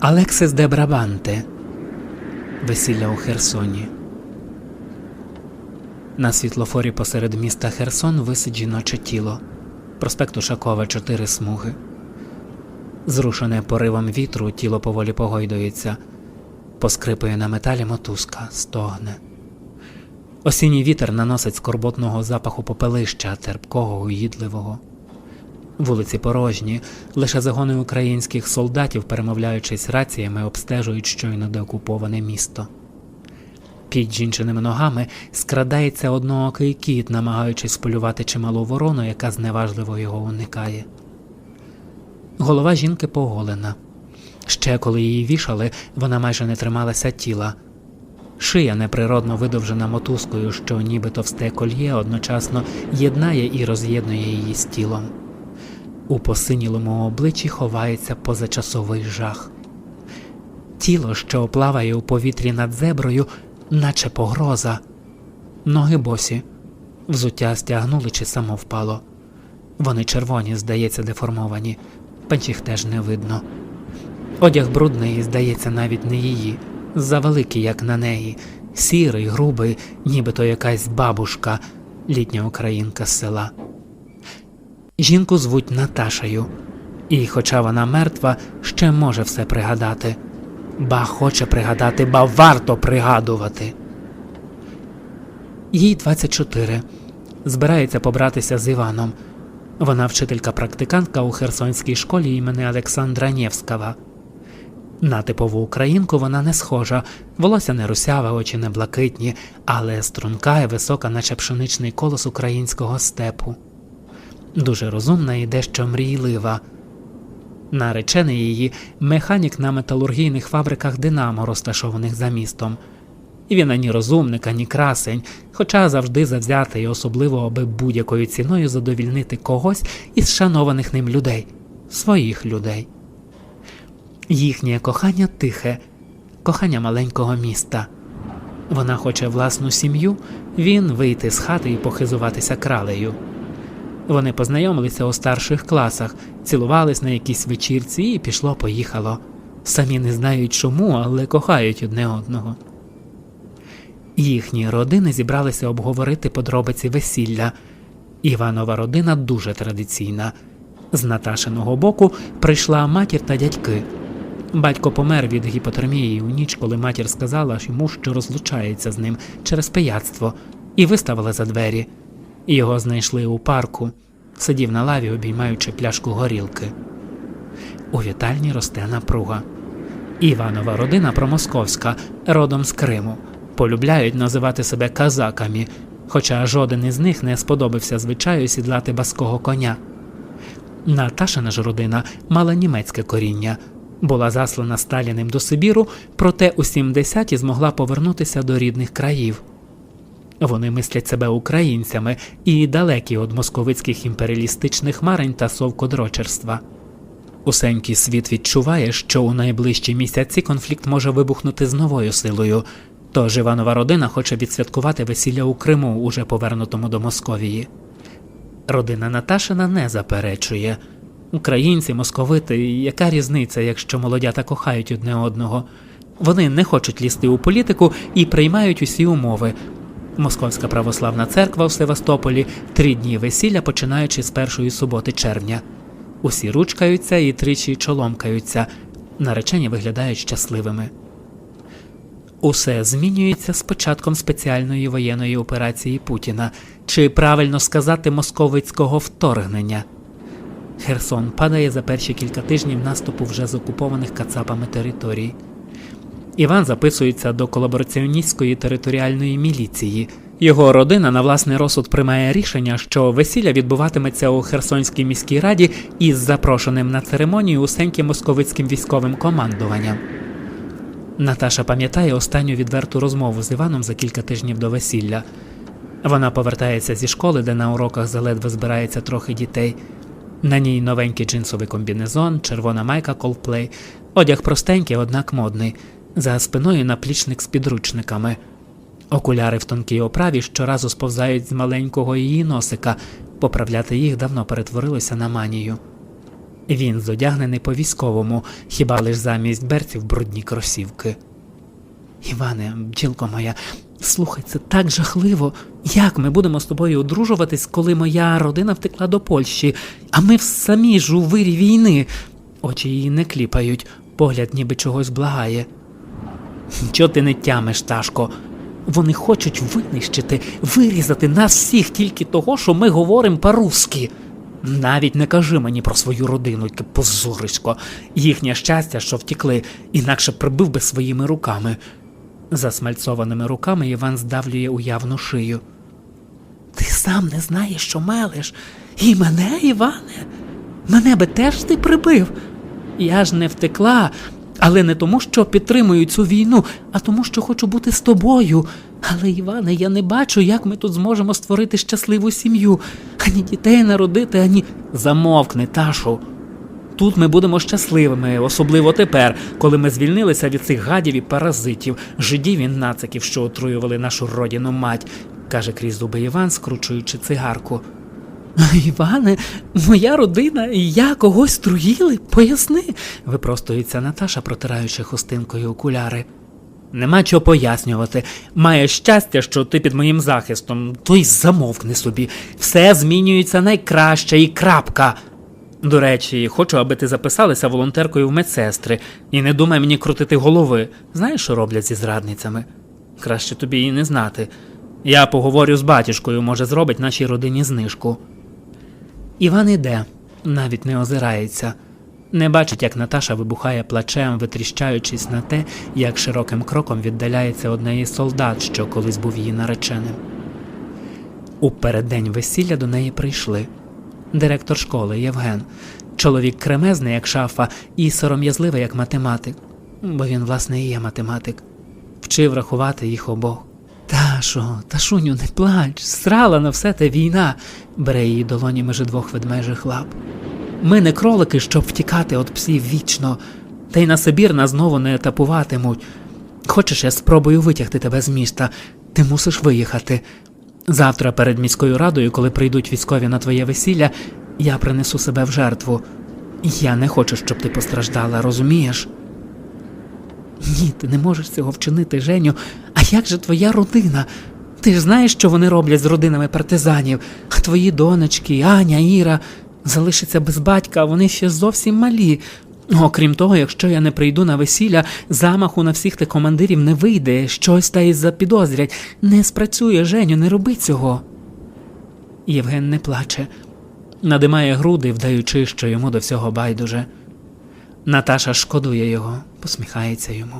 Алексис де Брабанте. Весілля у Херсоні. На світлофорі посеред міста Херсон висить жіноче тіло. Проспект Ушакова чотири смуги. Зрушене поривом вітру, тіло поволі погойдується, поскрипує на металі мотузка, стогне. Осінній вітер наносить скорботного запаху попелища, терпкого, уїдливого. Вулиці порожні, лише загони українських солдатів, перемовляючись раціями, обстежують щойно деокуповане місто. Під жінчиними ногами скрадається одноокий кіт, намагаючись полювати чималу ворону, яка зневажливо його уникає. Голова жінки поголена. Ще коли її вішали, вона майже не трималася тіла. Шия неприродно видовжена мотузкою, що ніби товсте кольє одночасно єднає і роз'єднує її з тілом. У посинілому обличчі ховається позачасовий жах. Тіло, що плаває у повітрі над зеброю, наче погроза. Ноги босі, взуття стягнули чи само впало. Вони червоні, здається, деформовані, панчіх теж не видно. Одяг брудний, здається, навіть не її, завеликий, як на неї, сірий, грубий, нібито якась бабушка, літня українка з села. Жінку звуть Наташею, і, хоча вона мертва, ще може все пригадати. Ба хоче пригадати, ба варто пригадувати. Їй 24. Збирається побратися з Іваном. Вона вчителька-практикантка у Херсонській школі імені Олександра Нєвського. На типову українку вона не схожа, волосся не русяве, очі не блакитні, але струнка і висока, наче пшеничний колос українського степу. Дуже розумна і дещо мрійлива. Наречений її механік на металургійних фабриках Динамо, розташованих за містом. Він ані розумник, ані красень, хоча завжди завзятий, особливо аби будь-якою ціною задовільнити когось із шанованих ним людей, своїх людей. Їхнє кохання тихе, кохання маленького міста. Вона хоче власну сім'ю, він вийти з хати і похизуватися кралею. Вони познайомилися у старших класах, цілувались на якійсь вечірці і пішло-поїхало. Самі не знають чому, але кохають одне одного. Їхні родини зібралися обговорити подробиці весілля. Іванова родина дуже традиційна. З Наташиного боку прийшла матір та дядьки. Батько помер від гіпотермії у ніч, коли матір сказала йому, що розлучається з ним через пияцтво, і виставила за двері. Його знайшли у парку, сидів на лаві, обіймаючи пляшку горілки. У вітальні росте напруга. Іванова родина промосковська, родом з Криму, полюбляють називати себе казаками, хоча жоден із них не сподобався звичаю сідлати баского коня. Наташина ж родина мала німецьке коріння, була заслана Сталіним до Сибіру, проте у 70-ті змогла повернутися до рідних країв. Вони мислять себе українцями і далекі від московицьких імперіалістичних марень та совкодрочерства. Усенький світ відчуває, що у найближчі місяці конфлікт може вибухнути з новою силою, тож Іванова родина хоче відсвяткувати весілля у Криму, уже повернутому до Московії. Родина Наташина не заперечує. Українці, московити, яка різниця, якщо молодята кохають одне одного? Вони не хочуть лізти у політику і приймають усі умови. Московська православна церква в Севастополі три дні весілля, починаючи з першої суботи червня. Усі ручкаються і тричі чоломкаються. Наречені виглядають щасливими. Усе змінюється з початком спеціальної воєнної операції Путіна, чи правильно сказати московицького вторгнення. Херсон падає за перші кілька тижнів наступу вже з окупованих кацапами територій. Іван записується до колабораціоністської територіальної міліції. Його родина на власний розсуд приймає рішення, що весілля відбуватиметься у Херсонській міській раді із запрошеним на церемонію усеньким московицьким військовим командуванням. Наташа пам'ятає останню відверту розмову з Іваном за кілька тижнів до весілля. Вона повертається зі школи, де на уроках заледве збирається трохи дітей. На ній новенький джинсовий комбінезон, червона майка Coldplay, одяг простенький, однак модний, за спиною наплічник з підручниками. Окуляри в тонкій оправі щоразу сповзають з маленького її носика, поправляти їх давно перетворилося на манію. Він зодягнений по військовому, хіба лиш замість берців брудні кросівки. Іване, бджілко моя, слухай, це так жахливо. Як ми будемо з тобою одружуватись, коли моя родина втекла до Польщі, а ми в самій ж у вирі війни. Очі її не кліпають, погляд ніби чогось благає. Чого ти не тямиш, Ташко? Вони хочуть винищити, вирізати нас всіх тільки того, що ми говоримо по-русски. Навіть не кажи мені про свою родину, яке позорисько. Їхнє щастя, що втікли, інакше прибив би своїми руками. Засмальцованими руками Іван здавлює уявну шию. Ти сам не знаєш, що мелиш. І мене, Іване, мене би теж ти прибив. Я ж не втекла, але не тому, що підтримую цю війну, а тому, що хочу бути з тобою. Але, Іване, я не бачу, як ми тут зможемо створити щасливу сім'ю, ані дітей народити, ані. Замовкни, Ташу. Тут ми будемо щасливими, особливо тепер, коли ми звільнилися від цих гадів і паразитів, жидів і нациків, що отруювали нашу родину мать, каже крізь зуби Іван, скручуючи цигарку. Іване, моя родина і я когось труїли? Поясни, випростується Наташа, протираючи хустинкою окуляри. Нема чого пояснювати. Маєш щастя, що ти під моїм захистом, то й замовкни собі. Все змінюється найкраще і крапка. До речі, хочу, аби ти записалася волонтеркою в медсестри і не думай мені крутити голови. Знаєш, що роблять зі зрадницями? Краще тобі і не знати. Я поговорю з батюшкою, може, зробить нашій родині знижку. Іван іде, навіть не озирається. Не бачить, як Наташа вибухає плачем, витріщаючись на те, як широким кроком віддаляється одне із солдат, що колись був її нареченим. У переддень весілля до неї прийшли директор школи Євген, чоловік кремезний, як шафа, і сором'язливий, як математик, бо він, власне, і є математик, вчив рахувати їх обох. Ташо, Ташуню, не плач, срала на все те війна, бере її долоні межи двох ведмежих лап. Ми не кролики, щоб втікати від псів вічно, та й на Сибір нас знову не етапуватимуть. Хочеш, я спробую витягти тебе з міста, ти мусиш виїхати. Завтра перед міською радою, коли прийдуть військові на твоє весілля, я принесу себе в жертву. Я не хочу, щоб ти постраждала, розумієш? Ні, ти не можеш цього вчинити, Женю. Як же твоя родина? Ти ж знаєш, що вони роблять з родинами партизанів, твої донечки, Аня, Іра, залишаться без батька, а вони ще зовсім малі. Окрім того, якщо я не прийду на весілля, замаху на всіх тих командирів не вийде, щось та й запідозрять. Не спрацює, Женю, не роби цього. Євген не плаче, надимає груди, вдаючи, що йому до всього байдуже. Наташа шкодує його, посміхається йому.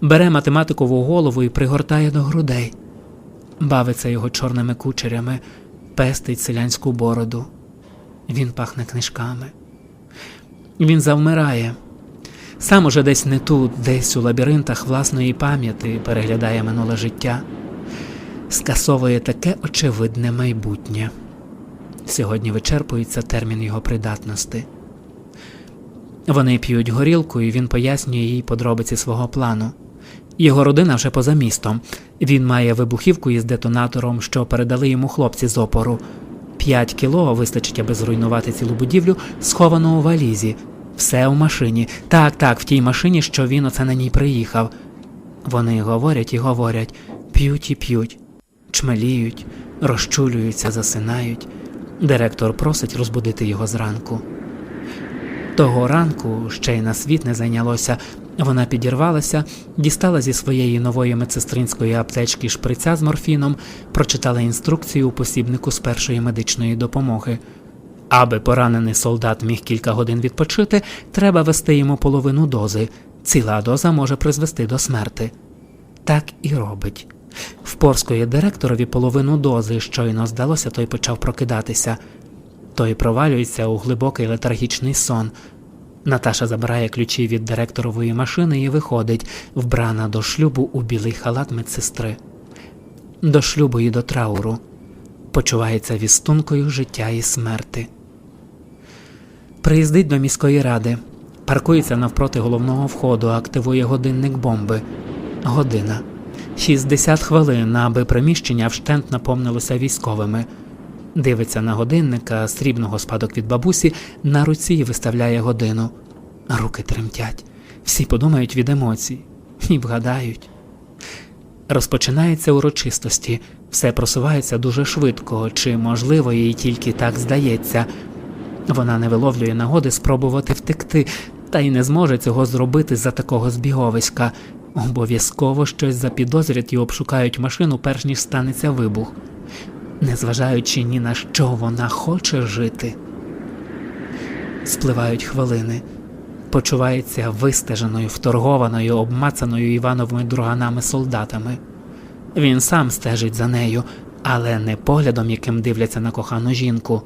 Бере математикову голову і пригортає до грудей, бавиться його чорними кучерями, пестить селянську бороду. Він пахне книжками. Він завмирає. Сам уже десь не тут, десь у лабіринтах власної пам'яті переглядає минуле життя, скасовує таке очевидне майбутнє. Сьогодні вичерпується термін його придатності. Вони п'ють горілку, і він пояснює їй подробиці свого плану. Його родина вже поза містом. Він має вибухівку із детонатором, що передали йому хлопці з опору. П'ять кіло вистачить, аби зруйнувати цілу будівлю, сховану у валізі. Все у машині. Так, так, в тій машині, що він оце на ній приїхав. Вони говорять і говорять, п'ють і п'ють, чмеліють, розчулюються, засинають. Директор просить розбудити його зранку. Того ранку ще й на світ не зайнялося. Вона підірвалася, дістала зі своєї нової медсестринської аптечки шприця з морфіном, прочитала інструкцію у посібнику з першої медичної допомоги. Аби поранений солдат міг кілька годин відпочити, треба вести йому половину дози. Ціла доза може призвести до смерти. Так і робить. Впорскує директорові половину дози, щойно здалося, той почав прокидатися. Той провалюється у глибокий летаргічний сон. Наташа забирає ключі від директорової машини і виходить, вбрана до шлюбу у білий халат медсестри. До шлюбу і до трауру. Почувається вістункою життя і смерти. Приїздить до міської ради, паркується навпроти головного входу, активує годинник бомби. Година. 60 хвилин, аби приміщення вщент наповнилося військовими. Дивиться на годинника, срібного спадок від бабусі, на руці і виставляє годину. Руки тремтять. Всі подумають від емоцій і вгадають. Розпочинається урочистості, все просувається дуже швидко, чи, можливо, їй тільки так здається. Вона не виловлює нагоди спробувати втекти, та й не зможе цього зробити за такого збіговиська. Обов'язково щось запідозрять і обшукають машину, перш ніж станеться вибух, незважаючи ні на що вона хоче жити. Спливають хвилини. Почувається вистеженою, вторгованою, обмацаною Івановими друганами солдатами. Він сам стежить за нею, але не поглядом, яким дивляться на кохану жінку.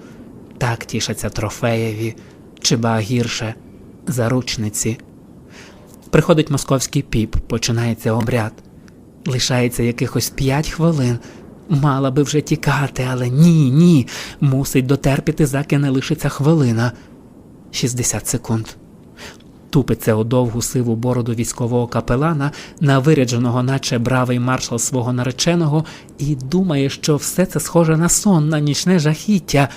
Так тішаться трофеєві, чи ба гірше заручниці. Приходить московський піп, починається обряд. Лишається якихось п'ять хвилин. Мала би вже тікати, але ні, ні. Мусить дотерпіти, заки не лишиться хвилина. 60 секунд. Тупиться у довгу сиву бороду військового капелана, на вирядженого, наче бравий маршал свого нареченого, і думає, що все це схоже на сон, на нічне жахіття,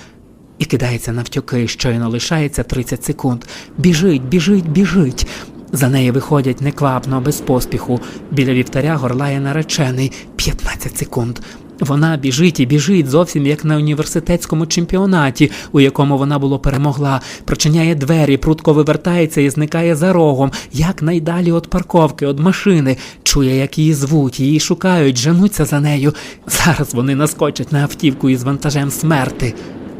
і кидається навтюки, щойно лишається 30 секунд. Біжить, біжить, біжить. За неї виходять неквапно, без поспіху. Біля вівтаря горлає наречений 15 секунд. Вона біжить і біжить зовсім як на університетському чемпіонаті, у якому вона було перемогла, прочиняє двері, прутко вивертається і зникає за рогом, як найдалі від парковки, від машини, чує, як її звуть, її шукають, женуться за нею. Зараз вони наскочать на автівку із вантажем смерти,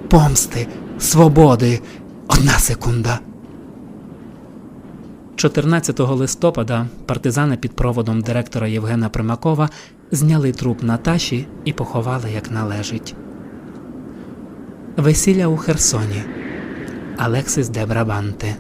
помсти, свободи. Одна секунда. 14 листопада партизани під проводом директора Євгена Примакова зняли труп Наташі і поховали як належить. Весілля у Херсоні. Алексис де Брабанте